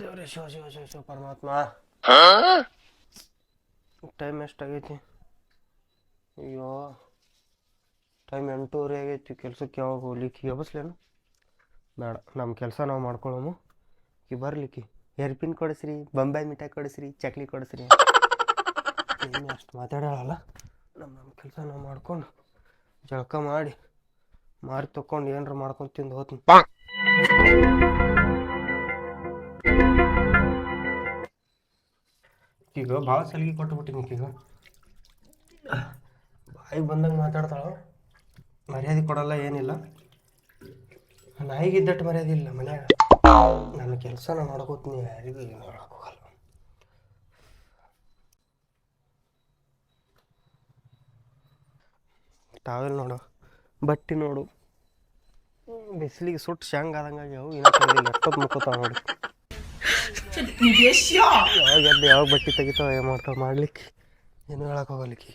ದೇವ್ರೆ, ಶಿವ ಶಿವ ಶಿವ ಶಿವ, ಪರಮಾತ್ಮ. ಟೈಮ್ ಎಷ್ಟಾಗೈತಿ ಅಯ್ಯೋ ಟೈಮ್ ಎಂಟೂವರೆ ಆಗೈತಿ. ಕೆಲಸಕ್ಕೆ ಯಾವಾಗ ಹೋಗ್ಲಿಕ್ಕೆ? ಎಬಸ್ಲೇನು? ಬೇಡ ನಮ್ಮ ಕೆಲಸ ನಾವು ಮಾಡ್ಕೊಳ್ಳೋನು ಕಿ ಬರ್ಲಿಕ್ಕೆ. ಹೇರ್ ಪಿನ್ ಕೊಡಿಸ್ರಿ ಬೊಂಬೈ ಮಿಠಾಯಿ ಕೊಡಿಸ್ರಿ, ಚಕ್ಲಿ ಕೊಡಿಸ್ರಿ. ಇನ್ನು ಅಷ್ಟು ಮಾತಾಡೋಲ್ಲ ನಮ್ಮ ನಮ್ಮ ಕೆಲಸ ನಾವು ಮಾಡ್ಕೊಂಡು ಜಳಕ ಮಾಡಿ, ಮಾರಿ ತಕೊಂಡು ಏನಾರ ಮಾಡ್ಕೊಂಡು ತಿಂದು ಹೋಗ್ತೀನಿ ಈಗ ಭಾಳ ಸಲಿಗೆ ಕೊಟ್ಟುಬಿಟ್ಟಿನಿ ಈಗ. ಬಾಯಿಗೆ ಬಂದಂಗೆ ಮಾತಾಡ್ತಾಳ? ಮರ್ಯಾದೆ ಕೊಡಲ್ಲ, ಏನಿಲ್ಲ. ನಾಯಿಗಿದ್ದಟ್ಟು ಮರ್ಯಾದೆ ಇಲ್ಲ ಮನ್ಯಾಗ. ನನ್ನ ಕೆಲಸ ನಾನು ಮಾಡ್ಕೋತೀನಿ ಯಾರಿಗೂ ಏನು ಹೋಗಲ್ಲ. ಟಾವೆಲ್ ನೋಡು, ಬಟ್ಟೆ ನೋಡು. ಬಿಸಿಲಿಗೆ ಸುಟ್ಟು ಶಂಗ್ ಆದಂಗಾಗಿ ಅವು ಮುಕ್ಕೋತಾವ ನೋಡಿ. ಯಾವಾಗ ಎದ್ದು ಯಾವಾಗ ಬಟ್ಟೆ ತೆಗಿತಾವ, ಏನು ಮಾಡ್ತಾವ ಮಾಡ್ಲಿಕ್ಕೆ? ಏನು ಹೇಳಕ್ಕೆ ಹೋಗಲಿಕ್ಕೆ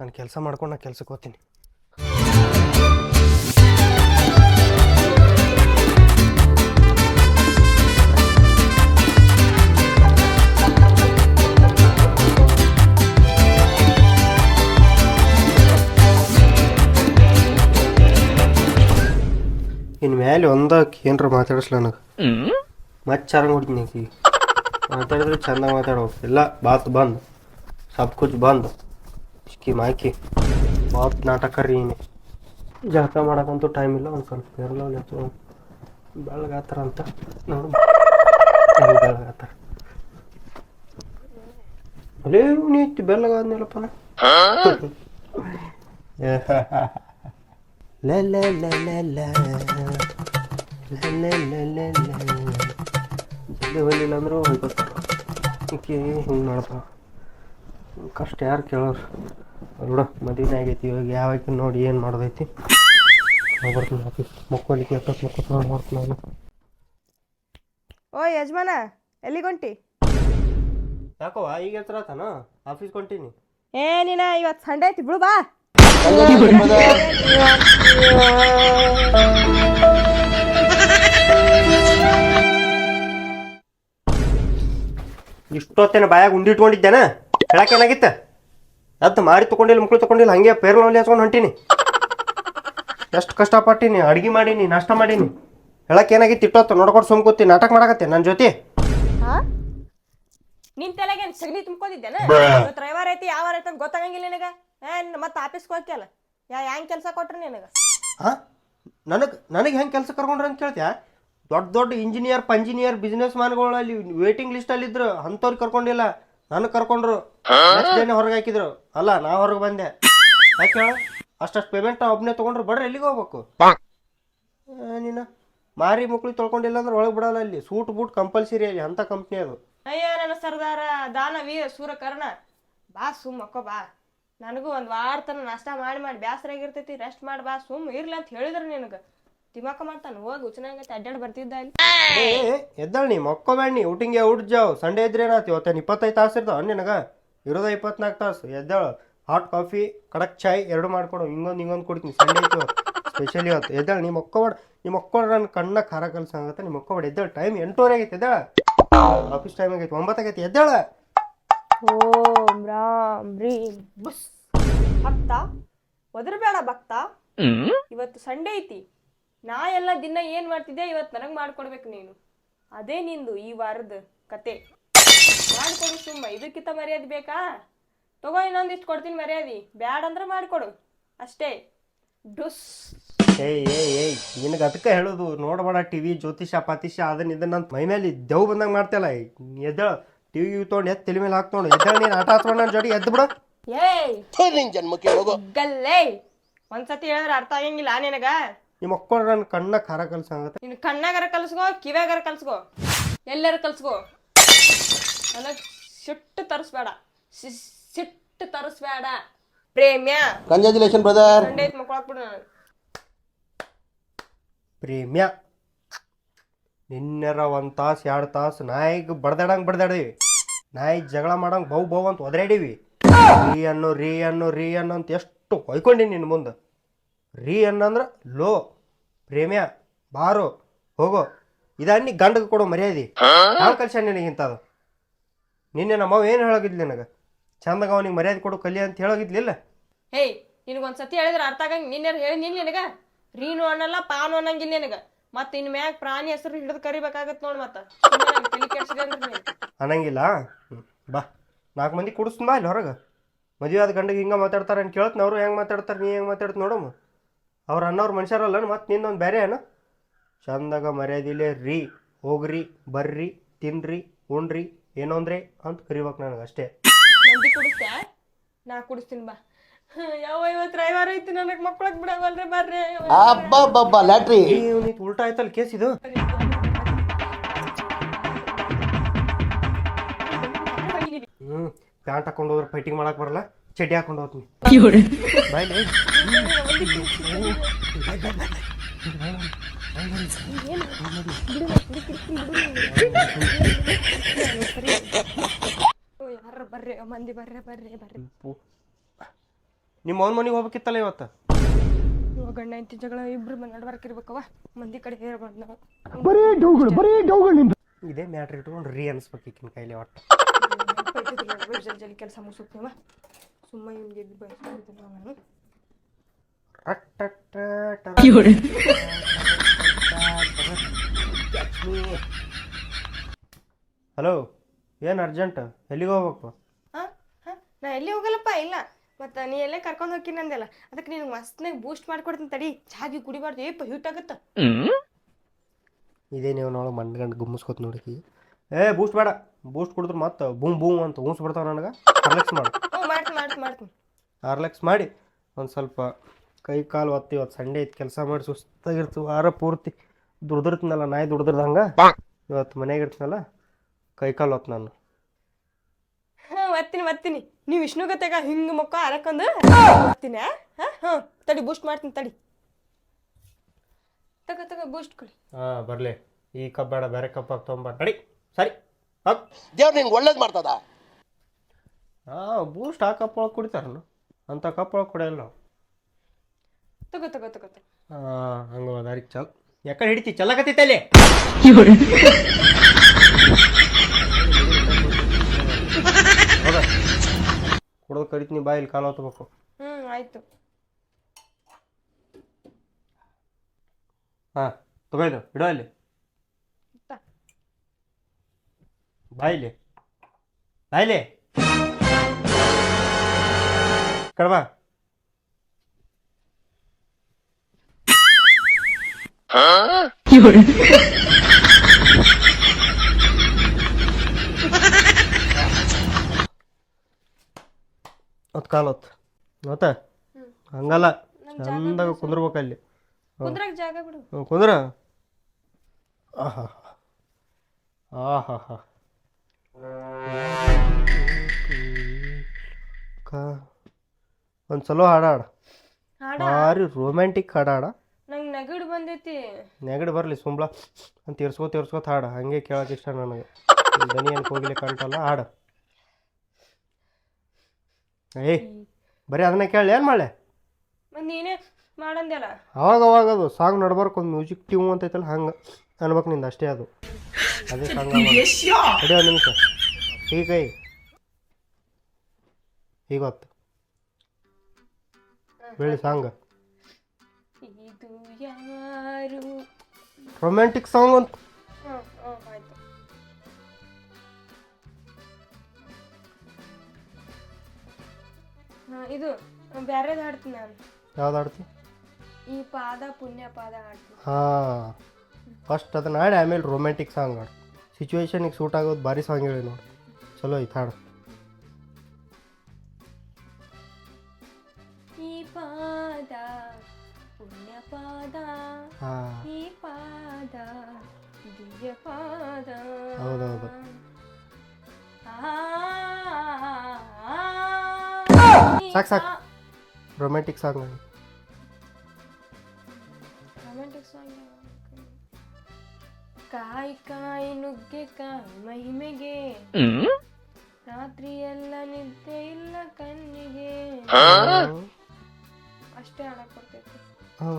ನಾನು ಕೆಲಸ ಮಾಡ್ಕೊಂಡು ನಾ ಕೆಲ್ಸಕ್ಕೆ ಹೋಗ್ತೀನಿ. ಇನ್ನು ಮೇಲೆ ಒಂದಕ್ಕೆ ಏನ್ರ ಮಾತಾಡಿಸ್ಲ ನನಗೆ. ಮತ್ತೆ ಚರಂಗ್ ಹೊಡ್ತೀನಿ ಆಕಿ. ಮಾತಾಡಿದ್ರೆ ಚಂದ ಮಾತಾಡೋ ಇಲ್ಲ ಬಾತ್ ಬಂದ್. ಸಬ್ ಕುಚ್ ಬಂದ್. ಇಸ್ಕಿ ಮಾಕಿ. ಬಾತ್ ನಾಟಕ ರೀ ಏನೇ ಜಾತ ಮಾಡೋಕ್ಕಂತೂ ಟೈಮ್ ಇಲ್ಲ ಒಂದು ಸ್ವಲ್ಪ ಇರಲ್ಲ ನೆತ್ತು ಬೆಳಗಾತಾರ ಅಂತ ನೋಡು. ಬೆಳಗಾತಾರ. ಅಲೇ ನೀತಿ ಬೆಳ್ಳಗಾದ್ನಲ್ಲಪ್ಪ La la la la la. La la la la la. ಜಲ್ದಿ ಹೋಗಲಿಲ್ಲ ಅಂದ್ರೆ ಹೋಗ್ಬೇಕು. ಹಿಂಗೆ ಮಾಡ್ತಾವ ಕಷ್ಟ ಯಾರು ಕೇಳೋರು. ನೋಡ ಮದುವೆ ಆಗೈತಿ ಇವಾಗ. ಯಾವಾಗ ನೋಡಿ ಏನು ಮಾಡ್ದೈತಿ. ಬರ್ತೀನಿ ಆಫೀಸ್ ಮಕ್ಕಳಿಗೆ ಆಫೀಸ್ ಮಕ್ಕಳು ನೋಡಿ ಮಾಡ್ತೀನಿ ನಾನು ಓ ಯಜಮಾನ ಎಲ್ಲಿಗೊಂಟಿ ಯಾಕೋ ಈಗ ಹತ್ರ ಆಫೀಸ್ ಹೊಂಟೀನಿ. ಏ ನೀನ ಇವತ್ತು ಸಂಡೇ ಐತಿ ಬಿಡು ಬಾ. ಇಷ್ಟೊತ್ತೇನ ಬಾಯಾಗ ಉಂಡಿ ಇಟ್ಕೊಂಡಿದ್ದೇನ. ಹೇಳಕ್ಕೆ ಏನಾಗಿತ್ತ? ಅದ್ ಮಾರಿ ತಗೊಂಡಿಲ್ಲ ಮಕ್ಳು ತಗೊಂಡಿಲ್ಲ ಹಂಗೆ ಪೇರ್ಲಲ್ಲಿ ಹಚ್ಕೊಂಡು ಹೊಂಟೀನಿ. ಎಷ್ಟು ಕಷ್ಟಪಟ್ಟಿನಿ ಅಡಿಗೆ ಮಾಡೀನಿ ನಾಷ್ಟ ಮಾಡೀನಿ. ಹೇಳಕ್ಕೆ ಏನಾಗಿತ್ತು ಇಟ್ಟೊತ್ತು ನೋಡ್ಕೊಂಡು ಸುಮ್ಕೋತಿ ನಾಟಕ ಮಾಡಕತ್ತೆ ನನ್ನ ಜೊತೆ. ಹಾ? ನಿನ್ ತಲೆಗೆ ಏನ್ ಸಗಣಿ ತುಂಬ್ಕೊಂಡಿದ್ದೇನ? ರವಿವಾರ ಐತಿ ಯಾವ ಐತಿ ಅಂತ ಗೊತ್ತಾಗಂಗಿಲ್ಲ ನಿನಗ? ಏನ್ ಮತ್ತೆ ಆಫೀಸ್ಗೆ ಹೋಗ್ಯಲ್ಲ ಯಾ ಹೆಂಗೆ ಕೆಲಸ ಕೊಟ್ರಿ ನಿನಗೆ? ಹಾಂ? ನನಗೆ ನನಗೆ ಹೆಂಗೆ ಕೆಲಸ ಕರ್ಕೊಂಡ್ರೆ ಅಂತ ಕೇಳ್ತ್ಯಾ? ದೊಡ್ಡ ದೊಡ್ಡ ಇಂಜಿನಿಯರ್ ಪಂಜಿನಿಯರ್ ಬಿಸ್ನೆಸ್ ಮ್ಯಾನ್ಗಳಲ್ಲಿ ವೇಟಿಂಗ್ ಲಿಸ್ಟಲ್ಲಿ ಇದ್ರು ಅಂಥವ್ರು ಕರ್ಕೊಂಡಿಲ್ಲ. ನನಗೆ ಕರ್ಕೊಂಡ್ರು. ನೆಕ್ಸ್ಟ್ ಡೇನೆ ಹೊರಗೆ ಹಾಕಿದ್ರು. ಅಲ್ಲ ನಾ ಹೊರಗೆ ಬಂದೆ. ಯಾಕೆ ಹೇಳು? ಅಷ್ಟಷ್ಟು ಪೇಮೆಂಟ್ ನಾ ಒಬ್ಬನೇ ತೊಗೊಂಡ್ರು ಬಡ್ರಿ ಎಲ್ಲಿಗೆ ಹೋಗ್ಬೇಕು? ನೀನು ಮಾರಿ ಮಕ್ಳು ತೊಳ್ಕೊಂಡಿಲ್ಲ ಅಂದ್ರೆ ಒಳಗೆ ಬಿಡಲ್ಲ ಅಲ್ಲಿ. ಸೂಟ್ ಬೂಟ್ ಕಂಪಲ್ಸರಿ ಅಲ್ಲಿ ಅಂತ ಕಂಪ್ನಿ ಅದು. ಅಯ್ಯ ನನ್ನ ಸರ್ದಾರ ದಾನ ಸೂರ್ಯಕರ್ಣ ಸೂರಕರ್ಣ. ಬಾ ಸುಮ್ ಅಕ್ಕೋ ಬಾ ನನಗೂ ಒಂದು ವಾರ ತನ ನಾಷ್ಟ ಮಾಡಿ ಮಾಡಿ ಬ್ಯಾಸರ ಆಗಿರ್ತೈತಿ ರೆಸ್ಟ್ ಮಾಡಿ ಬಾ ಸುಮ್ ಇರ್ಲಿ ಅಂತ ಹೇಳಿದ್ರು ನಿನಗೆ. ತಿಮ್ಮಕ್ಕ ಮಾಡ್ತಾನೆ ಹೋಗಿ ಉಚ್ಚನಾಗತ್ತೆ ಅಡ್ಡಾಡಿ ಬರ್ತಿದ್ದ ಅಲ್ಲಿ. ಏ ಎದ್ದಾಳ ನೀ ಮಕ್ಕೋಬೇಡ ನೀ ಊಟಿಂಗೆ ಊಟ ಜಾವ್ ಸಂಡೇ ಇದ್ರೆ ಏನಾತಿ ಇವತ್ತೇನು ಇಪ್ಪತ್ತೈದು ತಾಸು ಇರ್ತಾವ ನಿನಗೆ? ಇರೋದ ಇಪ್ಪತ್ನಾಲ್ಕು ತಾಸು. ಎದ್ದಾಳ ಹಾಟ್ ಕಾಫಿ ಕಡಕ್ ಚಾಯ್ ಎರಡು ಮಾಡ್ಕೊಡು ಹಿಂಗೊಂದು ಹಿಂಗೊಂದು ಕೊಡ್ತೀನಿ ಸಂಡೇ ಇತ್ತು ಸ್ಪೆಷಲಿ ಇವತ್ತು. ಎದ್ದಾಳ ನೀ ಮಕ್ಕೋಬೇಡ ನೀ ಮಕ್ಕೊಂಡ್ರೆ ನನ್ನ ಕಣ್ಣ ಖಾರ ಕಲ್ಸ ಆಗತ್ತೆ ನೀ ಮಕ್ಕೋಬೇಡ ಎದ್ದಾಳ ಟೈಮ್ ಎಂಟೂವರೆ ಆಗೈತೆ ಎದ್ದಾಳ? ಆಫೀಸ್ ಟೈಮ್ ಆಗೈತೆ ಒಂಬತ್ತಾಗೈತಿ ಎದ್ದಾಳ? ಓಂ ರಾಮ್ ರೀಂ. ಬುಸ್. ಭಕ್ತ? ಒದರ್ಬೇಡ ಭಕ್ತ. ಇವತ್ತು ಸಂಡೇ ಐತಿ. ನಾ ಎಲ್ಲ ದಿನ ಏನ್ ಮಾಡ್ತಿದ್ದೆ ಇವತ್ತು ನನಗ್ ಮಾಡ್ಕೊಡ್ಬೇಕು ನೀನು. ಅದೇ ನಿಂದು ಈ ವಾರದ ಕತೆ. ಮಾಡ್ಕೊಡು ಸುಮ್ಮ ಇದಕ್ಕಿಂತ ಮರ್ಯಾದೆ ಬೇಕಾ? ತಗೋ ಇನ್ನೊಂದಿಷ್ಟು ಕೊಡ್ತೀನಿ ಮರ್ಯಾದೆ. ಬ್ಯಾಡ ಅಂದ್ರೆ ಮಾಡ್ಕೊಡು. ಅಷ್ಟೇ. ಡುಸ್. ಏಯ್ ಏಯ್ ಏಯ್ ನಿನಗೆ ಅದಕ್ಕೆ ಹೇಳೋದು ನೋಡಬೇಡ ಟಿವಿ ಜ್ಯೋತಿಷ ಪಾತಿಷ ಅದನ್ನ ಇದನ್ನ ಅಂತ. ಮೈ ಮೇಲೆ ದೇವ್ ಬಂದಂಗೆ ಮಾಡ್ತಲ್ಲ ಎದ್ದಾಳ. ಟಿ ವಿ ತೊಗೊಂಡು ಎತ್ತ ತಲೆ ಮೇಲೆ ಹಾಕ್ತೊಂಡು. ಎದ್ದ ನೀನು ಆಟ ನನ್ನ ಜೋಡಿ ಎದ್ದು ಬಿಡು. ಏಯ್! ಗಲ್ಲೇ ಒಂದ್ಸತಿ ಹೇಳಿದ್ರೆ ಅರ್ಥ ಆಗಂಗಿಲ್ಲ ನಿನಗ. ನಿಮ್ಮ ಮಕ್ಕಳು ನನ್ನ ಕಣ್ಣ ಖಾರ ಕಲ್ಸಂಗತ್ತೆ ನಿನ್ ಕಣ್ಣಾಗರ ಕಲ್ಸ್ಕೋ ಕಿವ್ಯಾಗರ ಕಲ್ಸ್ಕೋ. ಎಲ್ಲರ ಕಲ್ಸ್ಕೋ. ನನಗ್ ಸಿಟ್ಟು ತರಿಸ್ಬೇಡ. ಸಿ- ಸಿಟ್ಟು ತರಿಸ್ಬೇಡ. ಪ್ರೇಮ್ಯ. ಕಂಗ್ರ್ಯಾಚುಲೇಷನ್ ಬ್ರದರ್ ಸಂಡೆ ಐತ್ ಮಕ್ಕಳಾಕ್ಬಿಡು ನಾನು ಪ್ರೇಮ್ಯ. ನಿನ್ನೆರ ಒಂದು ತಾಸು, ಎರಡು ತಾಸು ನಾಯಿಗೆ ಬಡ್ದಾಡಂಗೆ ಬಡ್ದಾಡೀವಿ ನಾಯಿ ಜಗಳ ಮಾಡಂಗೆ ಬೌ ಬೌ ಅಂತ ಒದರಾಡೀವಿ. ರೀ ಅನ್ನು ರೀ ಅನ್ನು ರೀ ಅನ್ನು ಅಂತ ಎಷ್ಟು ಹೊಯ್ಕೊಂಡಿ ನಿನ್ನ ಮುಂದೆ. ರೀ ಅನ್ನಂದ್ರೆ ಲೋ, ಪ್ರೇಮ್ಯ, ಬಾರು, ಹೋಗೋ. ಇದ ನೀ ಗಂಡಗೆ ಕೊಡೋ ಮರ್ಯಾದೆ. ಯಾವ ಕಲ್ಸ ನಿನಗಿಂತ ಅದು ನಿನ್ನೆ ನಮ್ಮವ್ ಏನು ಹೇಳೋಗಿದ್ಲಿ ನನಗೆ? ಚಂದಾಗ ಅವನಿಗೆ ಮರ್ಯಾದೆ ಕೊಡು ಕಲಿ ಅಂತ ಹೇಳೋಗಿದ್ಲಿಲ್ಲ? ಹೇಯ್ ನಿನಗೊಂದು ಸತಿ ಹೇಳಿದ್ರೆ ಅರ್ಥ ಆಗಂಗ್ ನಿನ್ನೆ ಹೇಳಿ ನಿನ್ನ ನಿನಗ? ರೀನು ಅನ್ನಲ್ಲ, ಪಾನು ಅನ್ನಂಗಿಲ್ಲ ನಿನಗ? ಮತ್ತ ಇನ್ ಮ್ಯಾಗ ಪ್ರಾಣಿ ಹೆಸರು ಹಿಡಿದು ಕರಿಬೇಕಾಗತ್ ನೋಡ್ ಮತ್ತ. ಅನ್ನಂಗಿಲ್ಲ. ಬಾ. ನಾಲ್ಕು ಮಂದಿ ಕುಡಿಸ್ತು ಬಾ ಇಲ್ಲಿ ಹೊರಗೆ. ಮದುವೆ ಆದ ಗಂಡಗೆ ಹಿಂಗೆ ಮಾತಾಡ್ತಾರೆ ಅಂತ ಕೇಳತ್ ಅವರು ಹೆಂಗೆ ಮಾತಾಡ್ತಾರೆ ನೀ ಹೆಂಗೆ ಮಾತಾಡ್ತ ನೋಡಮ್ಮ. ಅವ್ರು ಅನ್ನೋರು ಮನುಷ್ಯರಲ್ಲ ಮತ್ತೆ ನಿಂದೊಂದು ಬೇರೆ ಏನು? ಚಂದಾಗ ಮರ್ಯಾದಿಲೆ ರೀ ಹೋಗ್ರಿ ಬರ್ರಿ ತಿನ್ರಿ ಉಣ್ರಿ ಏನೋ ಅಂದ್ರೆ ಅಂತ ಕರಿಬೇಕು ನನಗೆ ಅಷ್ಟೇ. ನಾ ಕುಡಿಸ್ತೀನಿ ಬಾ. ಯಾವ ಇವತ್ತು ರವಿವಾರ ಐತಿ ನನಗೆ ಮಕ್ಳಗ್ ಬಿಡವಲ್ರಿ ಬರ್ರಿ. ಅಬ್ಬಬ್ಬಬ್ಬ ಲ್ಯಾಟ್ರಿ. ನೀನು ಉಲ್ಟಾ ಆಯ್ತಲ್ಲ ಕೇಸ್ ಇದು? ಹ್ಮ್ ಪ್ಯಾಂಟ್ ಹಾಕೊಂಡು ಹೋದ್ರೆ ಫೈಟಿಂಗ್ ಮಾಡಕ್ ಬರಲ್ಲ ಚಡ್ಡಿ ಹಾಕೊಂಡು ಹೋಗ್ತೀನಿ. ಬಾಯ್ಲಿ ಯಾರ ಬರ್ರಿ ಮಂದಿ ಬರ್ರಿ ಬರ್ರಿ ಬರ್ರಿ. ನಿಮ್ಮ ಅವ್ನ ಮನೆಗೆ ಹೋಗ್ಬೇಕಿತ್ತಲ್ಲ ಇವತ್ತು? ಇವಾಗ ಗಂಡ ಹೆಂಡತಿ ಜಗಳ ಇಬ್ರು ನಡ್ವರ್ಕ್ ಇರ್ಬೇಕವ ಮಂದಿ ಕಡೆ ಹೇಳ್ಬಾರ್ದು ನಾವು. ಬರೀ ಡೌಗಳು ಬರೀ ಡೌಗಳು ನಿಂದು. ಇದೇ ಮ್ಯಾಟ್ರ್ ಇಟ್ಕೊಂಡು ರೀ ಅನ್ಸ್ಬೇಕು ಈಕಿನ ಕೈಲಿ ಒಟ್ಟು. ಜಲ್ದಿ ಜಲ್ದಿ ಕೆಲಸ ಮುಗಿಸುತ್ತೇವ ಸುಮ್ಮ ಹಿಂಗೆ ಬಯಸ್ಕೊಂಡಿದ್ದೆ ನಾನು ಹಲೋ ಏನು ಅರ್ಜೆಂಟ್ ಎಲ್ಲಿಗೆ ಹೋಗ್ಬೇಕು? ಹಾ ಹಾ ನಾ ಎಲ್ಲಿ ಹೋಗಲ್ಲಪ್ಪ? ಇಲ್ಲ. ಮತ್ತು ನೀ ಎಲ್ಲೇ ಕರ್ಕೊಂಡು ಹೋಗ್ತೀನಿ ಅಂದೆಲ್ಲ ಅದಕ್ಕೆ ನಿನಗೆ ಮಸ್ತ್ನಾಗ ಬೂಸ್ಟ್ ಮಾಡ್ಕೊಡ್ತೀನಿ ತಡಿ. ಚಾಗಿ ಕುಡಿಬಾರ್ದು ಏಪ ಹೀಟ್ ಆಗುತ್ತೆ ಇದೇ ನೀವು ನೋಡು ಮಂಡ್ಗಂಡು ಗುಮ್ಮಿಸ್ಕೊತ ನೋಡಿ ಏ ಬೂಸ್ಟ್ ಬೇಡ. ಬೂಸ್ಟ್ ಕುಡಿದ್ರೆ ಮತ್ತೆ ಬೂಮ್ ಬೂಮ್ ಅಂತ ಊಸ್ ಬಿಡ್ತಾವ ನನಗೆ. ರಿಲ್ಯಾಕ್ಸ್ ಮಾಡು. ಹ್ಞೂ ಮಾಡ್ತೀನಿ ಮಾಡ್ತೀನಿ ಮಾಡ್ತೀನಿ. ಹಾರ್ಲೆಕ್ಸ್ ಮಾಡಿ. ಒಂದು ಸ್ವಲ್ಪ ಕೈ ಕಾಲು ಒತ್ತಿ ಇವತ್ತು ಸಂಡೇ ಇತ್ತು ಕೆಲಸ ಮಾಡಿ ಸುಸ್ತಾಗಿರ್ತೀವಿ. ವಾರ ಪೂರ್ತಿ ದುಡ್ದಿರ್ತೀನಲ್ಲ ನಾಯಿ ದುಡ್ದಿರ್ದಂಗೆ. ಇವತ್ತು ಮನೆಯಾಗ ಇರ್ತೀನಲ್ಲ ಕೈ ಕಾಲು ಒತ್ತು ನಾನು. ಒತ್ತೀನಿ ಒತ್ತೀನಿ ನೀವು ವಿಷ್ಣು ಗತೆಗ ಹಿಂಗೆ ಮುಖ ಅರಕೊಂದು ಬರ್ತೀನಿ ಹಾಂ ಹಾಂ. ತಡಿ ಬೂಸ್ಟ್ ಮಾಡ್ತೀನಿ ತಡಿ. ತಗೋ ತಗೋ ಬೂಸ್ಟ್ ಕೊಡಿ. ಹಾಂ ಬರಲಿ. ಈ ಕಬ್ಬಾಡ ಬೇಡ ಬೇರೆ ಕಪ್ ತೊಗೊಂಬ ನಡಿ ಸರಿ. ಹಾಕ್. ದೇವ್ರು ನಿಂಗೆ ಒಳ್ಳೇದು ಮಾಡ್ತದ? ಹಾಂ ಬೂಸ್ಟ್ ಆ ಕಪ್ ಒಳಗೆ ಕುಡಿತಾರನು ಅಂಥ ಕಪ್ ಒಳಗೆ ಕುಡಿಯಲ್ಲ ನಾವು. ತಗೋ ತಗೋ ತಗೋ ತಗೋ. ಹಾಂ ಹಂಗೆ ದಾರಿ ಚಲ್. ಯಾಕಡೆ ಹಿಡಿತಿ ಚಲ್ಲಕತ್ತೈತಲ್ಲಿ ಹೌದಾ ಕುಡೋದು ಕರಿತೀನಿ ಬಾಯಲ್ಲಿ ಕಾಲು ಹೊತ್ಬೇಕು. ಹ್ಞೂ ಆಯಿತು. ಹಾಂ ತಗೋಯ್ದು ಇಡೋ ಇಲ್ಲಿ ಬಾ ಇಲ್ಲಿ ಬಾ ಇಲ್ಲಿ ಕಡ್ಬಾ ಹೊತ್ತು ಕಾಲು ಹೊತ್ತು ಗೊತ್ತ ಹಂಗಲ್ಲ. ಚಂದಾಗ ಕುಂದ್ರಬೇಕು ಅಲ್ಲಿ. ಕುಂದ್ರಾಗ ಜಾಗ ಬಿಡು. ಹ್ಞೂ ಕುಂದ್ರ? ಆಹಾ. ಆಹಾ. ಹಾ ಒಂದು ಚಲೋ ಹಾಡ ಹಾಡ. ಭಾರಿ ರೊಮ್ಯಾಂಟಿಕ್ ಹಾಡ ಹಾಡ. ನಂಗೆ ನಗಡು ಬಂದೈತಿ. ನೆಗಡಿ ಬರಲಿ ಸುಂಬಳ. ಅಂತ ತೀರ್ಸ್ಕೋ ತೀರ್ಸ್ಕೋತ ಹಾಡ. ಹಂಗೆ ಕೇಳೋಕೆ ಇಷ್ಟ ನನಗೆ. ದನಿ ಏನು ಹೋಗಿಲಿ ಕಂಟಲ್ಲ ಹಾಡ. ಏಯ್ ಬರೀ ಅದನ್ನ ಕೇಳಿ ಏನು ಮಾಡಲೆ? ಮತ್ತು ನೀನೇ ಮಾಡಂದೆಲ್ಲ ಅವಾಗ ಅವಾಗ ಅದು ಸಾಂಗ್ ನಡ್ಬಾರ್ಕು ಒಂದು ಮ್ಯೂಸಿಕ್ ಟ್ಯೂ ಅಂತ ಐತಲ್ಲ ಹಂಗೆ ಅನ್ಬೇಕು ನಿಂದು ಅಷ್ಟೇ ಅದು. ಅದೇ ಸಾಂಗ್ ಅದೇ ಒಂದು ನಿಮಿಷ. ಈಗ ಈಗ. ಹೊತ್ತು. ಬೆಳಿ ಸಾಂಗ್ ಇದು ಯಾರು? ರೊಮ್ಯಾಂಟಿಕ್ ಸಾಂಗ್ ಅಂತ. ಹಾಂ ಇದು ಬ್ಯಾರೇದ್ ಹಾಡ್ತೀನಿ ನಾನು. ಯಾವ್ದು ಆಡ್ತಿ ಈ ಪಾದ ಪುಣ್ಯ ಪಾದ ಹಾಡ್ತೀನಿ. ಹಾಂ ಫಸ್ಟ್ ಅದನ್ನ ಹಾಡಿ ಆಮೇಲೆ ರೊಮ್ಯಾಂಟಿಕ್ ಸಾಂಗ್ ಹಾಡು. ಸಿಚುವೇಶನಿಗೆ ಸೂಟ್ ಆಗೋದು ಭಾರಿ ಸಾಂಗ್ ಹೇಳಿ ನೋಡಿ. ಚಲೋ ಐತೆ ಹಾಡು. ಸಾಕ್ ಸಾಕ್. ರೊಮ್ಯಾಂಟಿಕ್ ಸಾಂಗ್ ರೊಮ್ಯಾಂಟಿಕ್ ಸಾಂಗ್ ಕಾಯಿ ಕಾಯಿ ನುಗ್ಗೆ ಕಾಯಿ ಮಹಿಮೆಗೆ. ರಾತ್ರಿ ಎಲ್ಲ ನಿದ್ದೆ ಇಲ್ಲ ಕಣ್ಣಿಗೆ. ಅಷ್ಟೇ ಹಾಡಕ್ ಬರ್ತೈತಿ ಹ್ಞೂ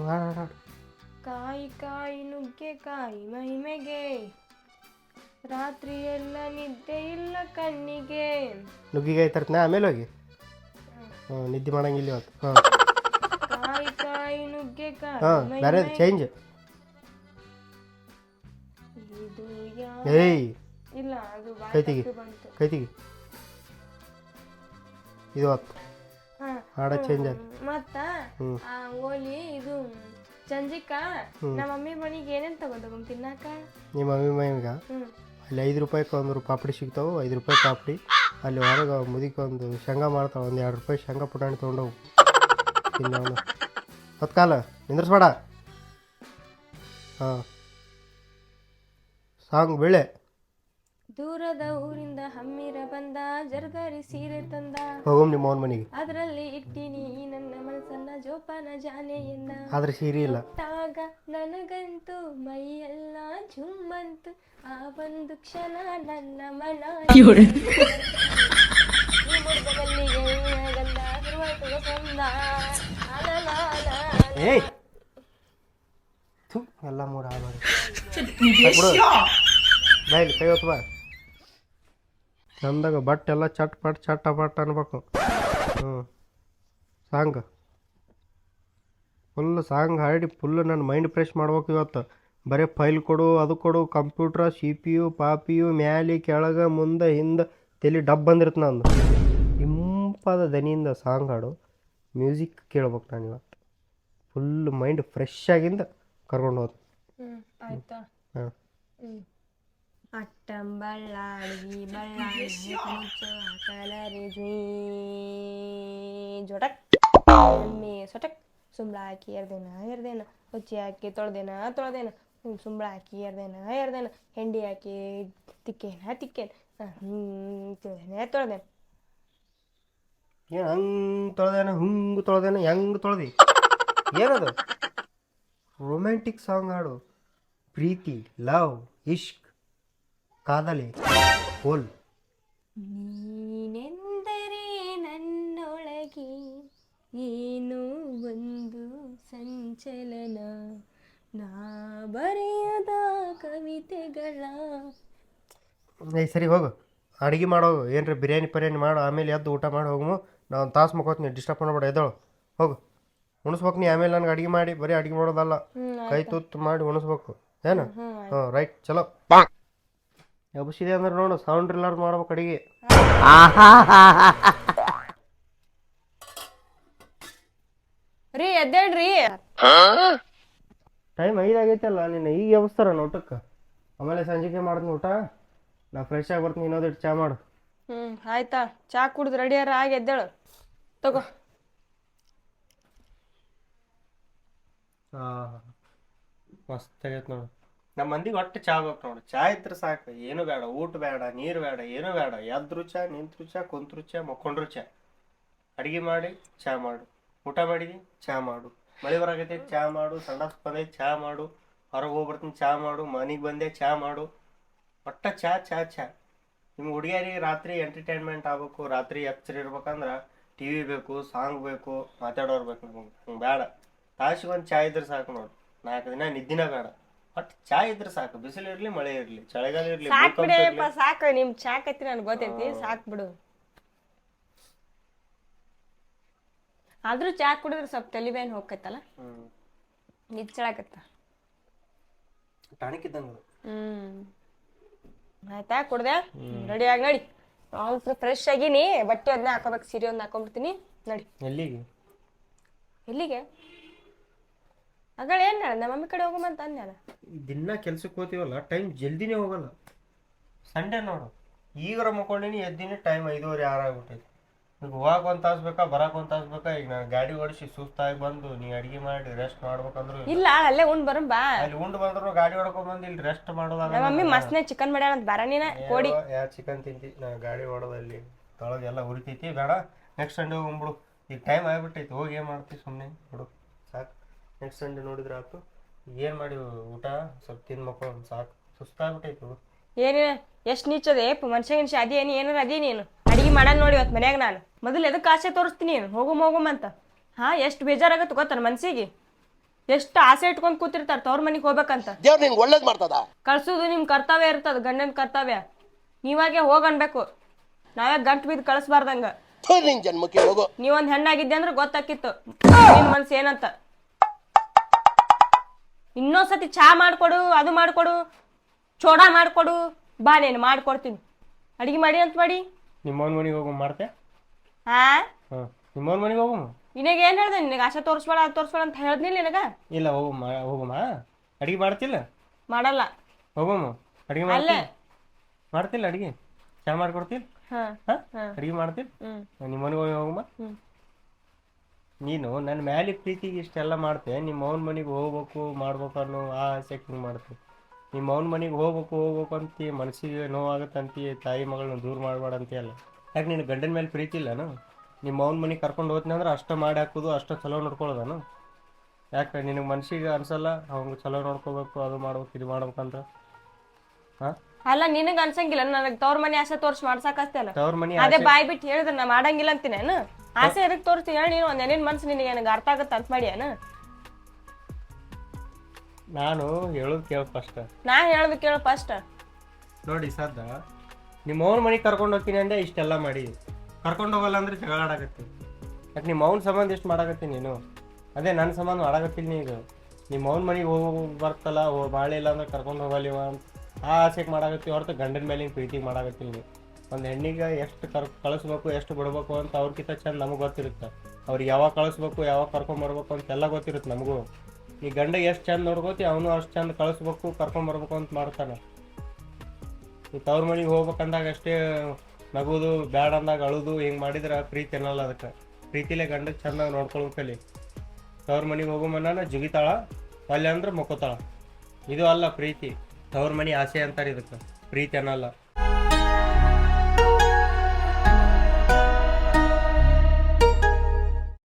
ಕಾಯಿ ನುಗ್ಗೆ ಕಾಯಿ ಕಾಯಿ ಮಹಿಮೆಗೆ. ರಾತ್ರಿ ಎಲ್ಲ ನಿದ್ದೆ ಇಲ್ಲ ಕಣ್ಣಿಗೆ. ನುಗ್ಗಿಗಾಯಿ ತರ್ತನ ಆಮೇಲೆ ಹೋಗಿ. ನಿದ್ದೆ ಮಾಡಂಗಿಲ್ಲ ಇವತ್ತು. ಹಾಂ. ಕಾಯಿ ಕಾಯಿ. ನುಗ್ಗೆಕಾಯಿ ಹಾಂ ಬೇರೆ ಚೇಂಜ್ ಇದು ಯಾ- ಏಯ್. ಇಲ್ಲ ಅದು ಬಾಯಿ ತಪ್ಪಿ ಬಂತು. ಇದು ಹತ್ತು ಹಾ. ಹಾಡ ಚೇಂಜ್ ಆಯ್ತು. ಮತ್ತ ಹ್ಮ್. ಆ ಓಲಿ ಇದು ಚಂಜಿಕ ನಮ್ಮ ಮಮ್ಮಿ ಮನಿಗೆ ಏನೇನ್ ತಗೊಂಡ್ ತಿನ್ನಾಕ? ನಿಮ್ಮ ಮಮ್ಮಿ ಹ್ಮ್. ಅಲ್ಲಿ ಐದು ರೂಪಾಯಿ ಒಂದು ಪಾಪಡಿ ಸಿಗ್ತಾವು ಐದು ರೂಪಾಯಿ ಪಾಪಡಿ. ಅಲ್ಲಿ ಹೊರಗೆ ಮುದಿಕೊಂದು ಒಂದು ಶೇಂಗಾ ಮಾಡ್ತಾವೆ ಒಂದು ಎರಡು ರೂಪಾಯಿ ಶಂಗ ಪುಟಾಣಿ ತೊಗೊಂಡವು ತಿನ್ನೋನು ಅವನು. ಹೊತ್ಕಾಲ ನಿಂದ್ರಿಸ್ಬೇಡ. ಹಾಂ. ಸಾಂಗ್ ಬೆಳೆ. ದೂರದ ಊರಿಂದ ಹಮ್ಮಿರ ಬಂದ ಜರ್ದಾರಿ ಸೀರೆ ತಂದ. ಹೋಗಮ್ ನಿಮ್ಮ ಅವನ ಮನೆಗೆ. ಅದರಲ್ಲಿ ಇಟ್ಟಿನಿ ನನ್ನ ಮನಸ್ಸನ್ನ ಜೋಪಾನ ಜಾನೆ ಎಂದ ಆದ್ರೆ ಸೀರೆ ಇಲ್ಲ. ತಾಗ ನನಗಂತೂ ಮೈಯೆಲ್ಲ ಜುಮ್ಮಂತು. ಆ ಒಂದು ಕ್ಷಣ ನನ್ನ ಮನ ಏಯ್! ಥು ಎಲ್ಲ ಮೂರು ಹಾಳು ಕೈ ಹೊತ್ತು ಬಾ. ಚಂದಾಗ ಬಟ್ ಎಲ್ಲ ಚಟ್ ಪಟ್ ಚಟ್ಟ ಪಟ್ ಅನ್ಬೇಕು. ಹ್ಞೂ ಸಾಂಗ್. ಫುಲ್ ಸಾಂಗ್ ಹಾಡಿ ಫುಲ್ ನನ್ನ ಮೈಂಡ್ ಫ್ರೆಶ್ ಮಾಡ್ಬೇಕು ಇವತ್ತು. ಬರೀ ಫೈಲ್ ಕೊಡು ಅದು ಕೊಡು ಕಂಪ್ಯೂಟ್ರ ಸಿ ಪಿ ಯು ಪಾಪಿ ಯು ಮ್ಯಾಲೆ ಕೆಳಗೆ ಮುಂದೆ ಹಿಂದೆ ತಲೆ ಡಬ್ ಬಂದಿರುತ್ತೆ ನಂದು. ಇಂಪಾದ ದನಿಯಿಂದ ಸಾಂಗ್ ಹಾಡು ಮ್ಯೂಸಿಕ್ ಕೇಳ್ಬೇಕು ನಾನು ಇವತ್ತು. ಫುಲ್ ಮೈಂಡ್ ಫ್ರೆಶ್ ಆಗಿಂದ ಕರ್ಕೊಂಡು ಹೋದ. ಆಯ್ತಾ? ಹಾಂ. ಅಟ್ಟಂ ಕಲರಿ ಜೊಟಕ್. ಎಮ್ಮೆ ಸೊಟಕ್. ಸುಂಬಳ ಹಾಕಿ ಎರ್ದೇನ ಎರ್ದೇನ. ಹುಚ್ಚಿ ಹಾಕಿ ತೊಳ್ದೇನ ತೊಳ್ದೇನ. ಸುಂಬಳ ಹಾಕಿ ಎರ್ದೇನ ಎರ್ದೇನ. ಹೆಂಡಿ ಹಾಕಿ ತಿಕ್ಕೇನ ತಿಕ್ಕೇನ. ಹ್ಞೂ ತೊಳ್ದೇನ ತೊಳ್ದೇನ. ಏನು ಹಂಗೆ ತೊಳೆದೇನ ಹಿಂಗೆ ತೊಳೆದೇನ ಹೆಂಗೆ ತೊಳೆದಿ? ಏನದು? ರೊಮ್ಯಾಂಟಿಕ್ ಸಾಂಗ್ ಹಾಡು. ಪ್ರೀತಿ ಲವ್ ಇಷ್ಕ್ ಕಾದಲಿ ಹೋಲ್. ನೀನೆಂದರೆ ನನ್ನೊಳಗೆ ಏನೋ ಒಂದು ಸಂಚಲನ. ನಾ ಬರೆಯದ ಕವಿತೆಗಳ. ಏಯ್ ಸರಿ ಹೋಗು. ಅಡುಗೆ ಮಾಡೋ ಏನ್ರಿ ಬಿರಿಯಾನಿ ಪರ್ಯಾನಿ ಮಾಡು. ಆಮೇಲೆ ಎದ್ದು ಊಟ ಮಾಡಿ ಹೋಗಮು ನಾ ಒಂದು ತಾಸು ಮಕ್ಕೋತೀನಿ ಡಿಸ್ಟರ್ಬ್ ಮಾಡಬೇಡ ಎದ್ದಳು. ಹೋಗು. ಉಣಿಸ್ಬೇಕು ನೀ ಆಮೇಲೆ ನನಗೆ ಅಡುಗೆ ಮಾಡಿ ಬರೀ ಅಡುಗೆ ಮಾಡೋದಲ್ಲ. ಕೈ ತುತ್ತು ಮಾಡಿ ಉಣಿಸ್ಬೇಕು. ಏನು? ಹಾಂ ರೈಟ್ ಚಲೋ. ಎಬ್ಸಿದೆ ಅಂದ್ರೆ ನೋಡು ಸೌಂಡ್ ಇಲ್ಲಾರ್ದು ಮಾಡ್ಬೇಕು ಅಡುಗೆ. ರೀ ಎದ್ದೇಳ್ರಿ. ಟೈಮ್ ಐದು ಆಗೈತಲ್ಲ ನಿನ್ನ ಈಗ ಎಬ್ಸ್ತಾರ ಊಟಕ್ಕೆ. ಆಮೇಲೆ ಸಂಜೆಗೆ ಮಾಡ್ತೀನಿ ಊಟ. ನಾ ಫ್ರೆಶ್ ಆಗಿ ಬರ್ತೀನಿ ಇನ್ನೊಂದಿಟ್ಟು ಚಾ ಮಾಡು. ಹ್ಮ್ ಆಯ್ತಾ? ಚಾ ಕುಡ್ದು ರೆಡಿಯಾರ ಆಗಿ ಎದ್ದೇಳು. ತಗೋ. ಹಾ ಮಸ್ತ್ ಆಗೈತೆ ನೋಡು. ನಮ್ಮ ಮಂದಿಗೆ ಒಟ್ಟು ಚಾ ಬೇಕು ನೋಡು. ಚಾ ಇದ್ರೆ ಸಾಕು. ಏನು ಬೇಡ. ಊಟ ಬೇಡ ನೀರು ಬೇಡ ಏನು ಬೇಡ. ಎದ್ರು ಚಾ ನಿಂತ್ರು ಚಾ ಕುಂತ್ರು ಚಾ ಮಕ್ಕೊಂಡ್ರು ಚಾ. ಅಡುಗೆ ಮಾಡಿ ಚಾ ಮಾಡು. ಊಟ ಮಾಡಿದಿ ಚಾ ಮಾಡು. ಮಳೆ ಬರಾಕೈತಿ ಚಾ ಮಾಡು. ಸಣ್ಣ ಬಂದೈತಿ ಚಾ ಮಾಡು. ಹೊರಗೆ ಹೋಗ್ಬರ್ತೀನಿ ಚಾ ಮಾಡು. ಮನೆಗೆ ಬಂದೆ ಚಾ ಮಾಡು. ಒಟ್ಟ ಚಾ ಚಾ ಚಾ. ನಿಮ್ಮ ಹುಡುಗಿಯರಿಗೆ ರಾತ್ರಿ ಎಂಟರ್ಟೈನ್ಮೆಂಟ್ ಆಗ್ಬೇಕು. ರಾತ್ರಿ ಎಚ್ಚರ ಇರ್ಬೇಕಂದ್ರೆ ಟಿ ವಿ ಬೇಕು ಸಾಂಗ್ ಬೇಕು ಮಾತಾಡೋರು ಬೇಕು ನಮಗೆ. ಹಂಗೆ ಬೇಡ. ತಾಸಿಗೊಂದು ಚಾಯ್ ಚಾ ಇದ್ರೆ ಸಾಕು ನೋಡಿ. ನಾಲ್ಕು ದಿನ ನಿದ್ದಿನ ಬೇಡ. ಒಟ್ಟು ಚಾ ಇದ್ರೆ ಸಾಕು. ಬಿಸಿಲು ಇರಲಿ ಮಳೆ ಇರಲಿ ಚಳಿಗಾಲ ಇರಲಿ ಸಾಕ್ ಬಿಡಪ್ಪ ಸಾಕು. ನಿಮ್ ಚಾ ಕತ್ತಿ ನನ್ಗೆ ಗೊತ್ತೈತಿ. ಸಾಕ್ ಬಿಡು. ಆದ್ರೂ ಚಾ ಕುಡಿದ್ರೆ ಸ್ವಲ್ಪ ತಲೆ ಬೇನ್ ಹೋಗ್ತೈತಲ್ಲ? ಹ್ಞೂ ಟಾಣಿಕ್ ಇದ್ದಂಗೆ ಹ್ಮ್. ಆಯ್ತಾ ಕುಡ್ದೆ? ರೆಡಿ ಆಗಿ ನಡಿ. ಆಲ್ಸು ಫ್ರೆಶ್ ಆಗಿನಿ ಬಟ್ಟೆ ಅದನ್ನ ಹಾಕೋಬೇಕು ಸೀರೆ ಒಂದು ಹಾಕೊಂಡ್ಬಿಡ್ತೀನಿ. ನಡಿ. ಎಲ್ಲಿಗೆ? ಎಲ್ಲಿಗೆ? ಅಗಳ ಏನು ಹೇಳ ನಮ್ಮ ಮಮ್ಮಿ ಕಡೆ ಹೋಗಮಂತ ಅನ್ಯಲ್ಲ ದಿನ ಕೆಲ್ಸಕ್ಕೆ ಹೋಗ್ತೀವಲ್ಲ ಟೈಮ್ ಜಲ್ದಿನೇ ಹೋಗಲ್ಲ. ಸಂಡೇ ನೋಡು. ಈಗರ ಮಕ್ಕೊಂಡಿನಿ ಎದ್ದಿನಿ ಟೈಮ್ ಐದೂವರೆ ಆರು ಆಗ್ಬಿಟ್ಟೈತಿ. ಈಗ ಹೋಗಾಕ ಒಂದ್ ತಾಸ್ ಬೇಕಾ ಬರಾಕ ಒಂದ್ ತಾಸ್ ಬೇಕಾ? ಈಗ ನಾನು ಗಾಡಿ ಓಡಿಸಿ ಸುಸ್ತಾಗಿ ಬಂದು ನೀ ಅಡಿಗೆ ಮಾಡಿ ರೆಸ್ಟ್ ಮಾಡ್ಬೇಕಂದ್ರು ಇಲ್ಲ. ಅಲ್ಲೇ ಉಂಡ್ ಬರಂ ಬಾ. ಅಲ್ಲಿ ಉಂಡ್ ಬಂದ್ರು ಗಾಡಿ ಹೊಡ್ಕೊಂಡ್ ಬಂದು ಇಲ್ಲಿ ರೆಸ್ಟ್ ಮಾಡೋದಾಗ ನಮ್ಮ ಮಮ್ಮಿ ಮಸ್ನೆ ಚಿಕನ್ ಮಾಡ್ಯಾಳ ಅಂತ ಬರ ನೀನ ಕೋಡಿ. ಯಾ ಚಿಕನ್ ತಿಂತಿ? ನಾ ಗಾಡಿ ಓಡೋದಲ್ಲಿ ತೊಳಗೆ ಎಲ್ಲ ಉರಿತೈತಿ. ಬೇಡ ನೆಕ್ಸ್ಟ್ ಸಂಡೆ ಹೋಗ್ಬಿಡು ಈಗ ಟೈಮ್ ಆಗ್ಬಿಟ್ಟೈತಿ ಹೋಗಿ ಏನು ಮಾಡ್ತಿ ಸುಮ್ಮನೆ ಬಿಡು ಸಾಕು. ನೆಕ್ಸ್ಟ್ ಸಂಡೆ ನೋಡಿದ್ರೆ ಆಯ್ತು ಏನು ಮಾಡಿ ಊಟ? ಸ್ವಲ್ಪ ತಿಂದು ಮಕ್ಕಳು ಸಾಕು. ಸುಸ್ತಾಗ್ಬಿಟ್ಟೈತಿ ಬಿಡು ಎಷ್ಟು ಎಷ್ಟ್ ನೀಚದೆ ಮನುಷ್ಯ ಗಿನ್ಷ ಅದೇ ಏನು ಏನಾರ ಅದೇ ನೀನು ಮಾಡಲ್ ನೋಡಿ ಇವತ್ತು ಮನ್ಯಾಗ ನಾನು. ಮೊದಲು ಎದಕ್ಕೆ ಆಸೆ ತೋರಿಸ್ತೀನಿ ಹೋಗು ಹೋಗುಮ್ ಹೋಗುಮ್ ಅಂತ. ಹಾ ಎಷ್ಟು ಬೇಜಾರಾಗತ್ತೆ ಗೊತ್ತಾನ ಮನ್ಸಿಗೆ? ಎಷ್ಟು ಆಸೆ ಇಟ್ಕೊಂಡ್ ಕೂತಿರ್ತಾರ ತವ್ರ ಮನಿಗ್ ಹೋಗ್ಬೇಕಂತ. ದೇವ್ರು ನಿಂಗೆ ಒಳ್ಳೇದು ಮಾಡ್ತದ? ಕಳ್ಸೋದು ನಿಮ್ ಕರ್ತವ್ಯ ಇರ್ತದ ಗಂಡನ ಕರ್ತವ್ಯ. ನೀವಾಗೆ ಹೋಗ್ ಅನ್ಬೇಕು. ನಾವೇ ಗಂಟ್ ಬಿದ್ದು ಕಳಿಸ್ಬಾರ್ದಂಗ. ಥು, ನಿನ್ ಜನ್ಮಕ್ಕೆ ಹೋಗು. ನೀವೊಂದ್ ಹೆಣ್ಣಾಗಿದ್ದೆ ಅಂದ್ರೆ ಗೊತ್ತಾಕಿತ್ತು. ನಿಮ್ ಮನ್ಸ್ ಏನಂತ? ಇನ್ನೊಂದ್ಸತಿ ಚಾ ಮಾಡ್ಕೊಡು ಅದು ಮಾಡ್ಕೊಡು ಚೋಡಾ ಮಾಡ್ಕೊಡು. ಬಾ ನೀನು ಮಾಡ್ಕೊಡ್ತೀನಿ. ಅಡಿಗೆ ಮಾಡಿ ಅಂತ ಮಾಡಿ. ನಿಮ್ಮವ್ನ ಮನೆಗೆ ಹೋಗು ಮಾಡ್ತೆ ಹಾ ಹಾಂ ನಿಮ್ಮವ್ನ ಮನೆಗೆ ಹೋಗಮ್ಮ ನಿನಗ ಏನ್ ಹೇಳ್ದೆ? ನಿನಗೆ ಆಶಾ ತೋರಿಸ್ಬೇಡ ಅದು ತೋರಿಸ್ಬೇಡ ಅಂತ ಹೇಳ್ದಿಲ್ಲ ನಿನಗ? ಇಲ್ಲ ಹೋಗು ಹೋಗಮ್ಮ ಅಡಿಗೆ ಮಾಡ್ತಿಲ್ಲ? ಮಾಡಲ್ಲ. ಹೋಗಮ್ಮ ಅಡಿಗೆ ಅಲ್ಲೇ. ಮಾಡ್ತಿಲ್ಲ ಮಾಡ್ತಿಲ್ಲ ಅಡಿಗೆ? ಚಾ ಮಾಡ್ಕೊಡ್ತಿಲ್ಲ ಹಾ ಹಾಂ ಹಾ. ಅಡಿಗೆ ಮಾಡ್ತಿಲ್ಲ ಹ್ಮ್. ನಿಮ್ಮ ಮನೆಗೆ ಹೋಗಮ್ಮ ಹ್ಮ್. ನೀನು ನನ್ನ ಮ್ಯಾಲಿ ಪ್ರೀತಿಗೆ ಇಷ್ಟೆಲ್ಲ ಮಾಡ್ತೆ ನಿಮ್ಮ ಅವನ ಮನೆಗೆ ಹೋಗ್ಬೇಕು ಮಾಡ್ಬೇಕು ಅನ್ನೋ ಆ ಆಸೆ ಹಿಂಗೆ ಮಾಡ್ತೆ. ನಿಮ್ಮ ಅವನ ಮನೆಗೆ ಹೋಗ್ಬೇಕು ಹೋಗ್ಬೇಕು ಅಂತಿ ಮನಸ್ಸಿಗೆ ನೋವಾಗತ್ತಂತಿ ತಾಯಿ ಮಗಳನ್ನ ದೂರ ಮಾಡಬೇಡ ಅಂತೀಯಲ್ಲ ಯಾಕೆ ನಿನ್ನ ಗಂಡನ ಮೇಲೆ ಪ್ರೀತಿ ಇಲ್ಲನು ನಿಮ್ಮ ಅವನ ಮನೆಗೆ ಕರ್ಕೊಂಡು ಹೋದ್ನಿ ಅಂದ್ರೆ ಅಷ್ಟ ಮಾಡಿ ಹಾಕೋದು ಅಷ್ಟು ಚಲೋ ನೋಡ್ಕೊಳ್ಳೋದನು ಯಾಕೆ ನಿನಗೆ ಮನ್ಸಿಗೆ ಅನ್ಸಲ್ಲ ಅವ್ನಿಗೆ ಚಲೋ ನೋಡ್ಕೋಬೇಕು ಅದು ಮಾಡ್ಬೇಕು ಇದು ಮಾಡ್ಬೇಕಂತ? ಹಾಂ? ಅಲ್ಲ ನಿನಗ ಅನ್ಸಂಗಿಲ್ಲ ನನಗ್ ತವ್ರ ಮನೆ ಆಸೆ ತೋರ್ಸಿ ಮಾಡ್ಸಾಕಸ್ತಲ್ಲ ತವ್ರ ಮನೆ ಅದೇ ಬಾಯ್ ಬಿಟ್ಟು ಹೇಳಿದ್ರೆ ನಾ ಮಾಡಂಗಿಲ್ಲ ಅಂತೀನಿ ಆಸೆ ಎದಕ್ಕೆ ತೋರ್ಸಿ ಹೇಳಿ ನೀನು ಒಂದ್ ಏನೇನ್ ಮನ್ಸು ನಿನಗೆ ನನಗೆ ಅರ್ಥ ಆಗತ್ತ ಅಂತ ಮಾಡಿ ಏನು? ನಾನು ಹೇಳೋದು ಕೇಳ ಫಸ್ಟ್ ನಾ ಹೇಳೋದು ಕೇಳು ಫಸ್ಟ್ ನೋಡಿ ಸದ್ದ ನಿಮ್ಮ ಅವ್ನ ಮನೆಗೆ ಕರ್ಕೊಂಡು ಹೋಗ್ತೀನಿ ಅಂದ್ರೆ ಇಷ್ಟೆಲ್ಲ ಮಾಡಿ. ಕರ್ಕೊಂಡು ಹೋಗಲ್ಲ ಅಂದ್ರೆ ಜಗಳ ಆಡಾಕತ್ತಿ ಯಾಕೆ ನಿಮ್ಮ ಅವ್ನ ಸಂಬಂಧ ಎಷ್ಟು ಮಾಡಾಕತ್ತೀನಿ ನೀನು? ಅದೇ ನನ್ನ ಸಂಬಂಧ ಮಾಡಾಕತ್ತಿಲ್ಲ ನೀನು. ನಿಮ್ಮ ಅವ್ನ ಮನೆಗೆ ಹೋಗಿ ಬರ್ತಲ್ಲ ಹೋ ಬಾಳೆ ಇಲ್ಲ ಅಂದ್ರೆ ಕರ್ಕೊಂಡು ಹೋಗಲಿವ ಅಂತ ಆ ಆಸೆಗೆ ಮಾಡಾಕತ್ತಿ ಹೊರತು ಗಂಡನ ಮೇಲೆ ಹಿಂಗೆ ಪ್ರೀತಿಗೆ ಮಾಡಾಕತ್ತಿಲ್ಲ ನೀವು ಒಂದು ಹೆಣ್ಣಿಗೆ ಎಷ್ಟು ಕರ್ ಕಳಿಸ್ಬೇಕು ಎಷ್ಟು ಬಿಡ್ಬೇಕು ಅಂತ ಅವ್ರಿಗಿಂತ ಚಂದ ನಮಗೆ ಗೊತ್ತಿರುತ್ತೆ. ಅವ್ರಿಗೆ ಯಾವಾಗ ಕಳಿಸ್ಬೇಕು ಯಾವಾಗ ಕರ್ಕೊಂಬರ್ಬೇಕು ಅಂತೆಲ್ಲ ಗೊತ್ತಿರುತ್ತೆ ನಮಗೂ. ಈ ಗಂಡ ಎಷ್ಟು ಚಂದ ನೋಡ್ಕೋತಿ, ಅವನು ಅಷ್ಟು ಚಂದ ಕಳಿಸ್ಬೇಕು ಕರ್ಕೊಂಬರ್ಬೇಕು ಅಂತ ಮಾಡ್ತಾನೆ. ಈ ತವ್ರ ಮನೆಗೆ ಹೋಗ್ಬೇಕಂದಾಗ ಅಷ್ಟೇ ನಗೋದು, ಬ್ಯಾಡ ಅಂದಾಗ ಅಳುದು, ಹಿಂಗೆ ಮಾಡಿದ್ರೆ ಪ್ರೀತಿ ಅನ್ನಲ್ಲ ಅದಕ್ಕೆ. ಪ್ರೀತಿಲೇ ಗಂಡ ಚಂದಾಗಿ ನೋಡ್ಕೊಳ್ಬೇಕಲ್ಲಿ. ತವ್ರ ಮನೆಗೆ ಹೋಗೋ ಮನ ಜುಗಿತಾಳ ಅಲ್ಲಿ ಅಂದ್ರೆ ಮುಕ್ಕೋತಾಳ. ಇದು ಅಲ್ಲ ಪ್ರೀತಿ. ತವ್ರ ಮನೆ ಆಸೆ ಅಂತಾರೆ ಇದಕ್ಕೆ. ಪ್ರೀತಿ ಅನ್ನಲ್ಲ.